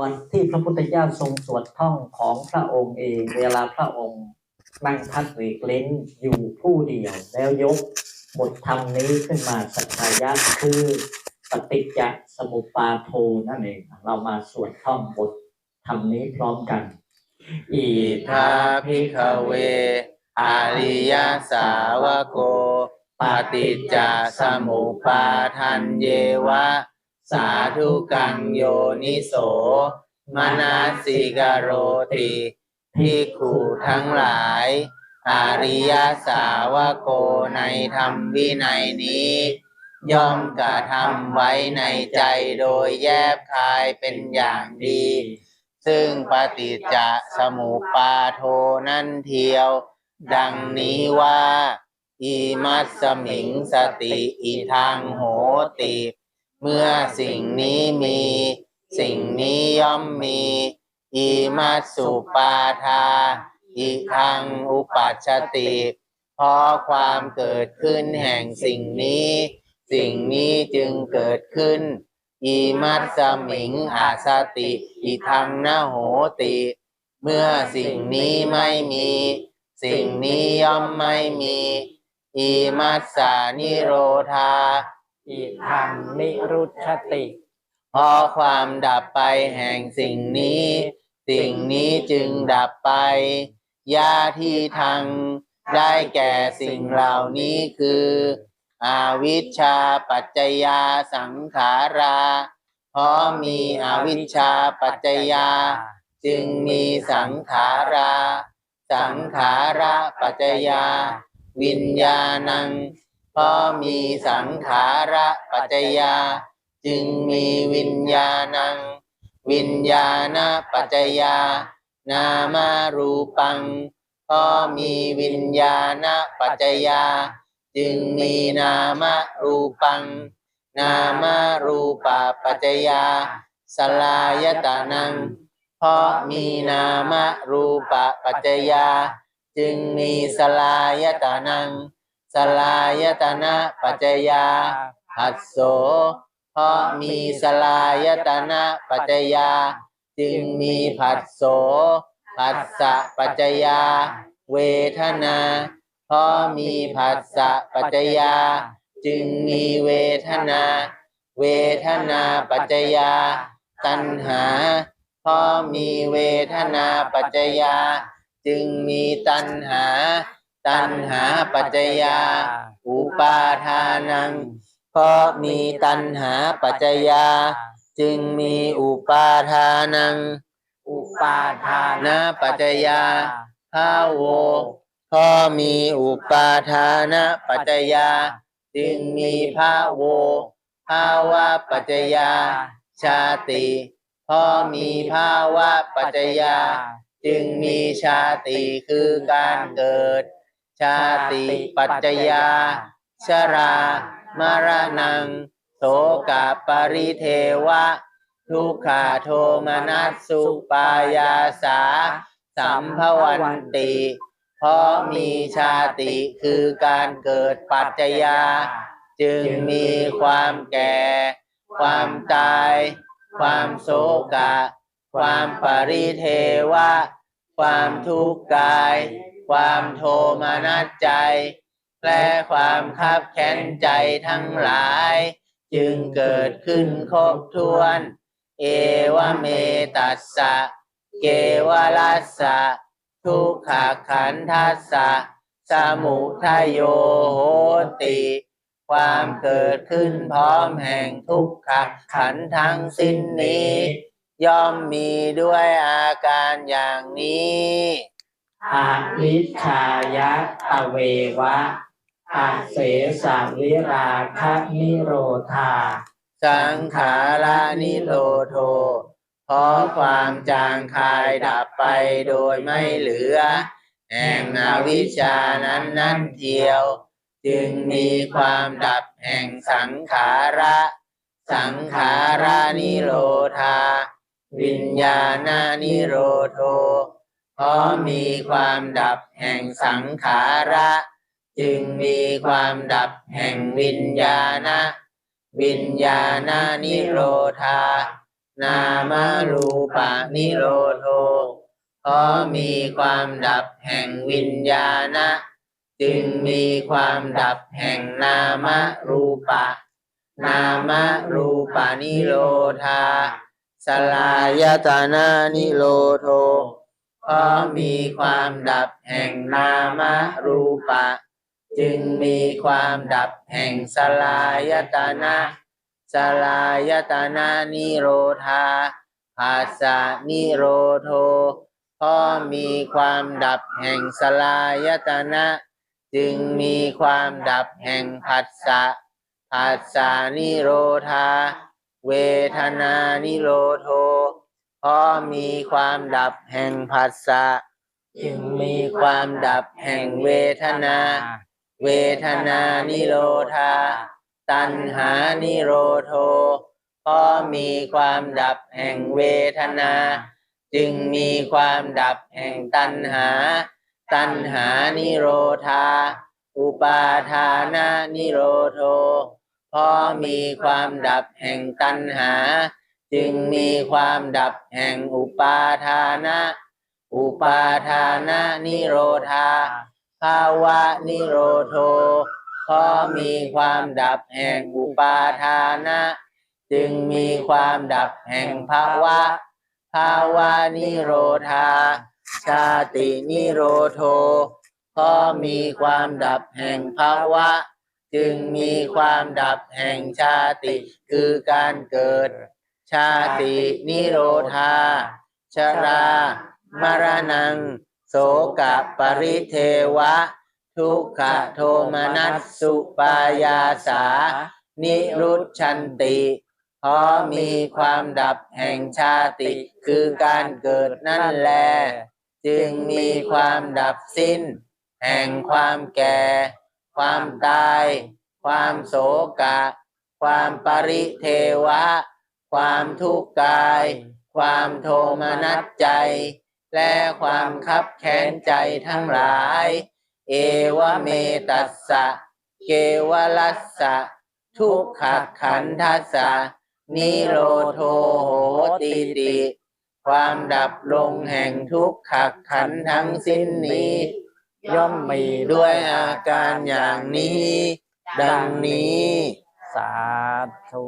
ส่วนที่พระพุทธเจ้าทรงสวดท่องของพระองค์เอง เวลาพระองค์นั่งพักเวกเล้นอยู่ผู้เดียว แล้วยกบทธรรมนี้ขึ้นมาสัจยะคือปฏิจจสมุปาโทนั่นเอง เรามาสวดท่องบทธรรมนี้พร้อมกันอิทาพิขเวอาริยสาวโกปฏิจจสมุปาทันเยวะ สาธุกังโยนิโสมนาสิกโรติพิขุทั้งหลาย อาริยสาวโกในธรรมวินัยนี้ ย่อมกระทำไว้ในใจโดยแยบคายเป็นอย่างดี ซึ่งปฏิจจสมุปาโทนั่นเทียว ดังนี้ว่า อิมัสมิงสติอิทังโหติ เมื่อสิ่งนี้มี สิ่งนี้ย่อมมีอิมัสสุปาทาอิทังอุปัชติเพราะความเกิดขึ้นแห่งสิ่งนี้ สิ่งนี้จึงเกิดขึ้นอิมัสสมิงอาสติอิทังนโหติ เมื่อสิ่งนี้ไม่มี สิ่งนี้ย่อมไม่มีอิมัสานิโรธา อีทางนิรุชติเพราะความดับไปแห่งสิ่งนี้ สิ่งนี้จึงดับไปยาที่ทางได้แก่สิ่งเหล่านี้คือ อาวิชชาปัจจยาสังขารา เพราะมีอวิชชาปัจจยา จึงมีสังขารา สังขาระปัจจยา วิญญาณัง เพราะมีสังขาระปัจจยา จึงมีวิญญาณัง วิญญาณปัจจยา นามารูปังเพราะมีวิญญาณปัจจยา จึงมีนามรูปัง นามารูปะปัจจยาสลายตานัง เพราะมีนามรูปะปัจจยา จึงมีสลายตานัง สลายตนะปัจจยาหัสโสเพราะมีสลายตนะปัจจยา จึงมีผัสโสผัสสะปัจจยา เวทนาเพราะมีผัสสะปัจจยา จึงมีเวทนา เวทนาปัจจยา ตัณหาเพราะมีเวทนาปัจจยา จึงมีตัณหา ตัณหาปัจจยา อุปาทานัง เพราะมีตัณหาปัจจยา จึงมีอุปาทานัง อุปาทานะปัจจยาภาโวเพราะมีอุปาทานะปัจจยา จึงมีภาโวภาวะปัจจยา ชาติเพราะมีภาวะปัจจยา จึงมีชาติคือการเกิด ชาติปัจจยา ชรามรณังโสกปริเทวะ ทุกขาโทมนัสสุปายาสา สัมภวันติ เพราะมีชาติคือการเกิดปัจจยา จึงมีความแก่ ความตาย ความโศกะ ความปริเทวะ ความทุกข์กาย ความโทมนัสใจ และความคับแค้นใจทั้งหลาย จึงเกิดขึ้นครบถ้วน เอวเมตัสสะ เกวลัสสะ ทุกขขันทัสสะ สมุทโยโหติ ความเกิดขึ้นพร้อมแห่งทุกขขันธ์ทั้งสิ้นนี้ ย่อมมีด้วยอาการอย่างนี้ อวิชายะตะเววะอาเสสาวิราคะนิโรธา สังขารานิโรโทเพราะความจางคายดับไปโดยไม่เหลือ แห่งอวิชานั้นนั่นเทียว จึงมีความดับแห่งสังขาระ สังขารานิโรธา วิญญาณานิโรโท พราะมีความดับแห่งสังขาระ จึงมีความดับแห่งวิญญาณวิญญาณานิโรธา นามรูปะนิโรโทเพราะมีความดับแห่งวิญญาณะ จึงมีความดับแห่งนามรูปะ นามรูปานิโรธา สลายตานานิโรโท เพราะมีความดับแห่งนามรูปะ จึงมีความดับแห่งสลายตนะสลายตนานิโรธาภาสานิโรโทพราะมีความดับแห่งสลายตนะ จึงมีความดับแห่งผัสสะผัสสานิโรธา เวทนานิโรโท เพราะมีความดับแห่งผัสสะจึงมีความดับแห่งเวทนา เวทนานิโรธา ตัณหานิโรโทเพราะมีความดับแห่งเวทนา จึงมีความดับแห่งตัณหา ตัณหานิโรธา อุปาทานานิโรโทเพราะมีความดับแห่งตัณหา จึงมีความดับแห่งอุปาทานะ อุปาทานะนิโรธาภาวะนิโรโทเพราะมีความดับแห่งอุปาทานะ จึงมีความดับแห่งภาวะ ภาวะนิโรธา ชาตินิโรโทเพราะมีความดับแห่งภาวะ จึงมีความดับแห่งชาติ คือการเกิด ชาตินิโรธา ชรามรณัง โสกะปริเทวะ ทุกขโทมนัสสุปายาสา นิรุชันติเพราะมีความดับแห่งชาติ คือการเกิดนั่นแล จึงมีความดับสิ้น แห่งความแก่ ความตาย ความโศกะ ความปริเทวะ ความทุกข์กาย ความโทมนัสใจ และความคับแค้นใจทั้งหลาย เอวเมตัสสะ เกวลัสสะ ทุกขขันทัสสะ นิโรโทโหติติ ความดับลงแห่งทุกขขันทั้งสิ้นนี้ ย่อมมีด้วยอาการอย่างนี้ ดังนี้ สาธุ